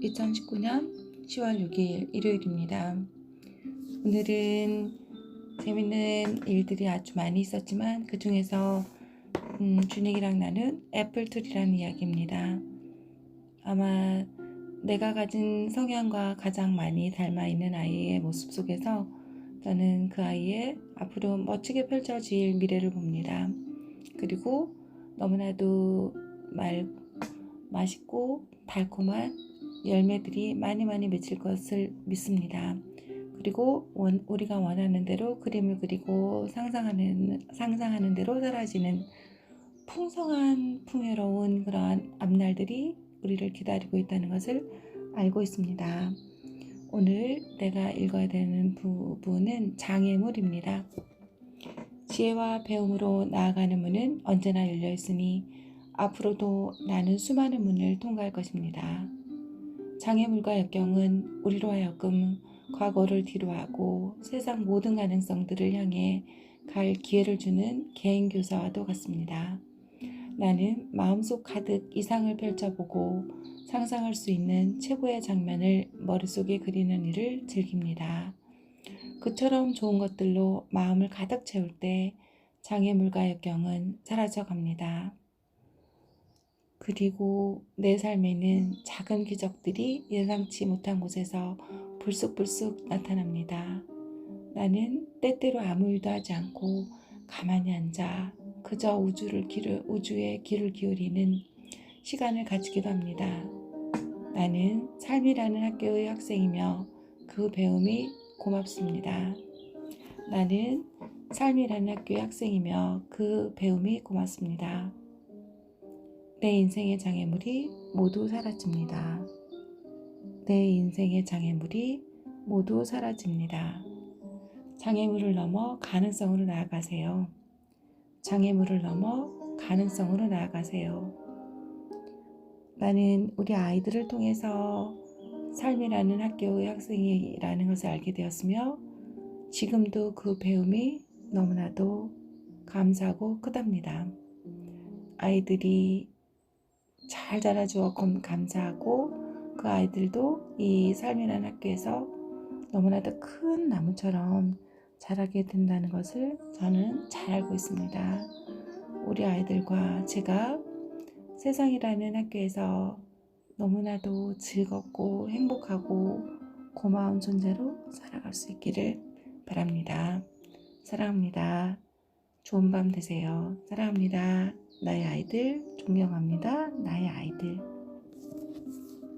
2019년 10월 6일 일요일입니다. 오늘은 재밌는 일들이 아주 많이 있었지만 그 중에서 음, 준익이랑 나눈 애플트리라는 이야기입니다. 아마 내가 가진 성향과 가장 많이 닮아 있는 아이의 모습 속에서 저는 그 아이의 앞으로 멋지게 펼쳐질 미래를 봅니다. 그리고 너무나도 말, 맛있고 달콤한 열매들이 많이 많이 맺힐 것을 믿습니다. 그리고 원, 우리가 원하는 대로 그림을 그리고 상상하는, 상상하는 대로 사라지는 풍성한 풍요로운 그러한 앞날들이 우리를 기다리고 있다는 것을 알고 있습니다. 오늘 내가 읽어야 되는 부분은 장애물입니다. 지혜와 배움으로 나아가는 문은 언제나 열려 있으니 앞으로도 나는 수많은 문을 통과할 것입니다. 장애물과 역경은 우리로 하여금 과거를 뒤로하고 세상 모든 가능성들을 향해 갈 기회를 주는 개인 교사와도 같습니다. 나는 마음속 가득 이상을 펼쳐보고 상상할 수 있는 최고의 장면을 머릿속에 그리는 일을 즐깁니다. 그처럼 좋은 것들로 마음을 가득 채울 때 장애물과 역경은 사라져 갑니다. 그리고 내 삶에는 작은 기적들이 예상치 못한 곳에서 불쑥불쑥 나타납니다. 나는 때때로 아무 일도 하지 않고 가만히 앉아 그저 우주를 기르, 우주에 귀를 기울이는 시간을 가지기도 합니다. 나는 삶이라는 학교의 학생이며 그 배움이 고맙습니다. 나는 삶이라는 학교의 학생이며 그 배움이 고맙습니다. 내 인생의 장애물이 모두 사라집니다. 내 인생의 장애물이 모두 사라집니다. 장애물을 넘어 가능성으로 나아가세요. 장애물을 넘어 가능성으로 나아가세요. 나는 우리 아이들을 통해서 삶이라는 학교의 학생이라는 것을 알게 되었으며 지금도 그 배움이 너무나도 감사하고 크답니다. 아이들이 잘 자라주어 감사하고 그 아이들도 이 삶이라는 학교에서 너무나도 큰 나무처럼 자라게 된다는 것을 저는 잘 알고 있습니다. 우리 아이들과 제가 세상이라는 학교에서 너무나도 즐겁고 행복하고 고마운 존재로 살아갈 수 있기를 바랍니다. 사랑합니다. 좋은 밤 되세요. 사랑합니다. 나의 아이들 존경합니다. 나의 아이들.